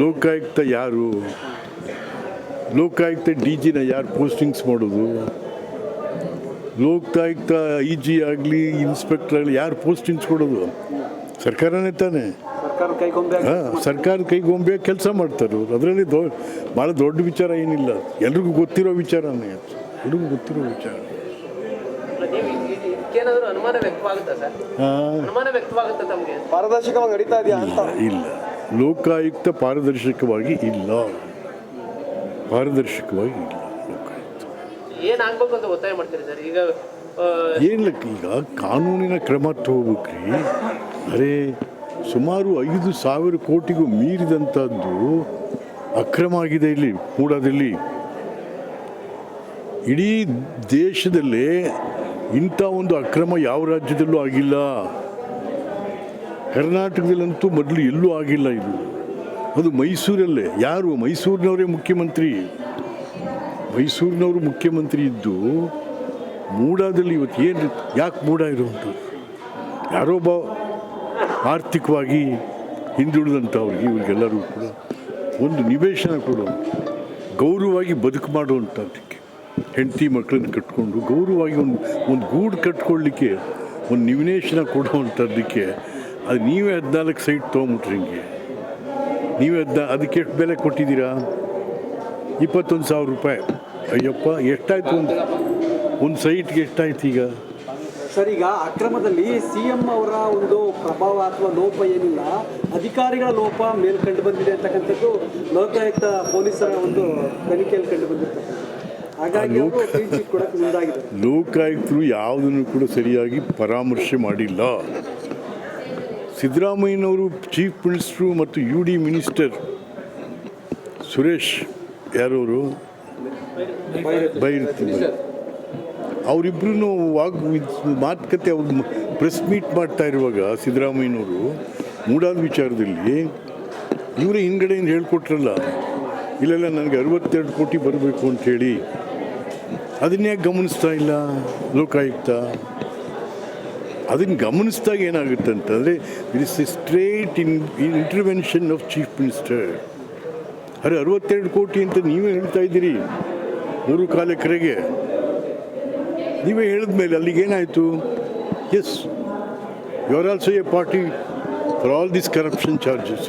ಲೋಕಾಯುಕ್ತ ಯಾರು? ಲೋಕಾಯುಕ್ತ ಡಿ ಜಿನ ಯಾರು ಪೋಸ್ಟಿಂಗ್ಸ್ ಮಾಡೋದು? ಲೋಕಾಯುಕ್ತ ಇ ಜಿ ಆಗಲಿ ಇನ್ಸ್ಪೆಕ್ಟರ್ ಆಗಲಿ ಯಾರು ಪೋಸ್ಟಿಂಗ್ಸ್ ಕೊಡೋದು? ಸರ್ಕಾರನೇ ತಾನೇ. ಹಾಂ ಸರ್ಕಾರ ಕೈಗೊಂಬೆ ಕೆಲಸ ಮಾಡ್ತಾರೆ ಅವ್ರು. ಅದರಲ್ಲಿ ದೊ ಭಾಳ ದೊಡ್ಡ ವಿಚಾರ ಏನಿಲ್ಲ. ಎಲ್ರಿಗೂ ಗೊತ್ತಿರೋ ವಿಚಾರನೇ. ಎಲ್ರಿಗೂ ಗೊತ್ತಿರೋ ವಿಚಾರ. ಹಾಂ. ಅನುಮಾನ ವ್ಯಕ್ತವಾಗುತ್ತಾ ತಮಗೆ? ಪಾರದರ್ಶಕವಾಗಿ ನಡೀತಾ ಇದೆಯಾ ಅಂತ? ಇಲ್ಲ. ಲೋಕಾಯುಕ್ತ ಪಾರದರ್ಶಕವಾಗಿ ಇಲ್ಲ. ಪಾರದರ್ಶಕವಾಗಿ ಇಲ್ಲ ಲೋಕಾಯುಕ್ತ. ಏನಾಗ್ಬೇಕು ಅಂತ ಒತ್ತಾಯ ಮಾಡ್ತೀರಿ ಸರ್? ಈಗ ಆ, ಏನಿಲ್ಲ ಈಗ ಕಾನೂನಿನ ಕ್ರಮ ತಗೋಬೇಕ್ರಿ. ಅರೇ ಸುಮಾರು ಐದು ಸಾವಿರ ಕೋಟಿಗೂ ಮೀರಿದಂಥದ್ದು ಅಕ್ರಮ ಆಗಿದೆ ಇಲ್ಲಿ ಮೂಡಾದಲ್ಲಿ ಇಡೀ ದೇಶದಲ್ಲೇ ಇಂಥ ಒಂದು ಅಕ್ರಮ ಯಾವ ರಾಜ್ಯದಲ್ಲೂ ಆಗಿಲ್ಲ. ಕರ್ನಾಟಕದಲ್ಲಂತೂ ಮೊದಲು ಎಲ್ಲೂ ಆಗಿಲ್ಲ ಇದು. ಅದು ಮೈಸೂರಲ್ಲೇ. ಯಾರು? ಮೈಸೂರಿನವರೇ ಮುಖ್ಯಮಂತ್ರಿ. ಮೈಸೂರಿನವರು ಮುಖ್ಯಮಂತ್ರಿ ಇದ್ದು ಮೂಡಾದಲ್ಲಿ ಇವತ್ತು ಏನು ಯಾಕೆ ಮೂಡ ಯಾರೋ ಒಬ್ಬ ಆರ್ಥಿಕವಾಗಿ ಹಿಂದುಳಿದಂಥವ್ರಿಗೆ ಇವ್ರಿಗೆಲ್ಲರೂ ಕೂಡ ಒಂದು ನಿವೇಶನ ಕೊಡು ಗೌರವವಾಗಿ ಬದುಕು ಮಾಡುವಂಥದ್ದಕ್ಕೆ. ಹೆಂಡತಿ ಮಕ್ಕಳನ್ನು ಕಟ್ಕೊಂಡು ಗೌರವವಾಗಿ ಒಂದು ಒಂದು ಗೂಡು ಕಟ್ಕೊಳ್ಳಿಕ್ಕೆ, ಒಂದು ನಿವೇಶನ ಕೊಡುವಂಥದ್ದಕ್ಕೆ ಅದು ನೀವೇ ಹದಿನಾಲ್ಕು ಸೈಟ್ ತೊಗೊಂಬಿಟ್ರಿ ಹಿಂಗೆ. ನೀವೇ ಹದಿನ ಅದಕ್ಕೆ ಎಷ್ಟು ಬೆಲೆ ಕೊಟ್ಟಿದ್ದೀರಾ? ಇಪ್ಪತ್ತೊಂದು ಸಾವಿರ ರೂಪಾಯಿ. ಅಯ್ಯಪ್ಪ ಎಷ್ಟಾಯ್ತು ಒಂದು ಒಂದು ಸೈಟ್ಗೆ ಎಷ್ಟಾಯ್ತು ಈಗ? ಸರ್ ಈಗ ಅಕ್ರಮದಲ್ಲಿ ಸಿಎಂ ಅವರ ಒಂದು ಪ್ರಭಾವ ಅಥವಾ ಲೋಪ ಏನಿಲ್ಲ ಅಧಿಕಾರಿಗಳ ಲೋಪ ಮೇಲೆ ಕಂಡು ಬಂದಿದೆ ಅಂತಕ್ಕಂಥದ್ದು ಲೋಕಾಯುಕ್ತ ಪೊಲೀಸರ ಒಂದು ತನಿಖೆಯಲ್ಲಿ ಕಂಡು ಬಂದಿತ್ತು ಹಾಗಾಗಿ ಲೋಕಾಯುಕ್ತರು ಯಾವುದನ್ನು ಕೂಡ ಸರಿಯಾಗಿ ಪರಾಮರ್ಶೆ ಮಾಡಿಲ್ಲ. ಸಿದ್ದರಾಮಯ್ಯನವರು ಚೀಫ್ ಮಿನಿಸ್ಟ್ರು ಮತ್ತು ಯು ಡಿ ಮಿನಿಸ್ಟರ್ ಸುರೇಶ್ ಯಾರವರು? ಬೈರುತ್ತಿ ಅವರಿಬ್ಬರೂ ವಾಗ್ ಮಾತುಕತೆ ಅವ್ರು ಪ್ರೆಸ್ ಮೀಟ್ ಮಾಡ್ತಾ ಇರುವಾಗ ಸಿದ್ದರಾಮಯ್ಯನವರು ಮೂಡಾದ ವಿಚಾರದಲ್ಲಿ ಇವರೇ ಹಿಂದ್ಗಡೆಯಿಂದ ಹೇಳ್ಕೊಟ್ರಲ್ಲ, ಇಲ್ಲೆಲ್ಲ ನನಗೆ ಅರವತ್ತೆರಡು ಕೋಟಿ ಬರಬೇಕು ಅಂಥೇಳಿ ಅದನ್ನೇ ಗಮನಿಸ್ತಾ ಇಲ್ಲ ಲೋಕಾಯುಕ್ತ? ಅದನ್ನು ಗಮನಿಸಿದಾಗ ಏನಾಗುತ್ತೆ ಅಂತಂದರೆ it is a straight in intervention of chief minister ಅರೆ, ಅರವತ್ತೆರಡು ಕೋಟಿ ಅಂತ ನೀವೇ ಹೇಳ್ತಾ ಇದ್ದೀರಿ ಮೂರು ಕಾಲಕರಿಗೆ ನೀವೇ ಹೇಳಿದ ಮೇಲೆ ಅಲ್ಲಿಗೆ ಏನಾಯಿತು? As you are also a party for all this corruption charges